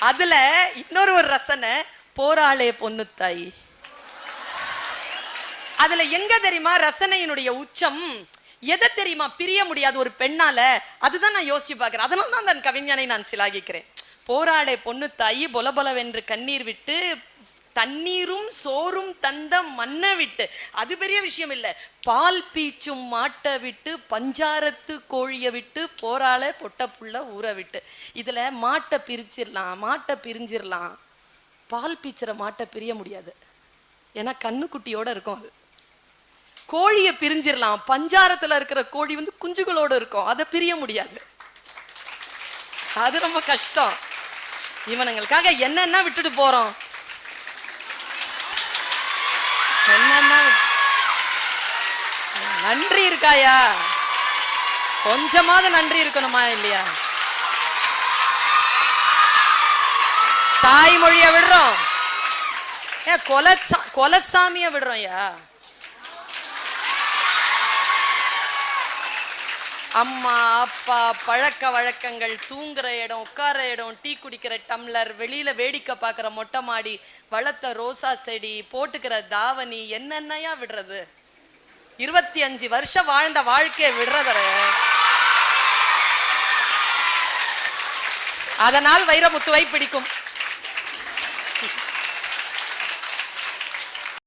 அதுல இன்னொரு ஒரு ரசனை போராளே பொண்ணு தாய். அதுல எங்க தெரியுமா ரசனையினுடைய உச்சம்? எதை தெரியுமா பிரிய முடியாது ஒரு பெண்ணால? அதுதான் நான் யோசிச்சு பாக்குறேன் அதனால தான் அந்த கவிஞனை நான் சிலாகிக்கிறேன். போராளே பொண்ணு தாயி பொலபொலவென்று கண்ணீர் விட்டு தண்ணீரும் சோறும் தந்த மண்ணை விட்டு. அது பெரிய விஷயம் இல்லை. பால் பீச்சும் மாட்டை விட்டு பஞ்சாரத்து கோழியை விட்டு போராள பொட்ட புள்ள ஊற விட்டு. இதில் மாட்டை பிரிச்சிடலாம் மாட்டை பிரிஞ்சிடலாம் பால் பீச்சுற மாட்டை பிரிய முடியாது. ஏன்னா கண்ணுக்குட்டியோட இருக்கும் அது. கோழியை பிரிஞ்சிடலாம் பஞ்சாரத்தில் இருக்கிற கோழி வந்து குஞ்சுகளோடு இருக்கும். அதை பிரிய முடியாது. அது ரொம்ப கஷ்டம். இவனுங்களுக்காக என்னென்ன விட்டுட்டு போறோம்? என்னென்ன நன்றி இருக்காயா? கொஞ்சமாவது நன்றி இருக்கணுமா இல்லையா? தாய்மொழிய விடுறோம். ஏ கொலை கொலசாமிய விடுறோம் ஐயா. அம்மா அப்பா பழக்க வழக்கங்கள் தூங்குற இடம் உட்கார இடம் டீ குடிக்கிற டம்ளர் வெளியில வேடிக்கை பார்க்குற மொட்டை மாடி வளர்த்த ரோசா செடி போட்டுக்கிற தாவணி என்னென்னையா விடுறது? இருபத்தி அஞ்சு வருஷம் வாழ்ந்த வாழ்க்கையை விடுறதர. அதனால் வைரமுத்துவை பிடிக்கும்.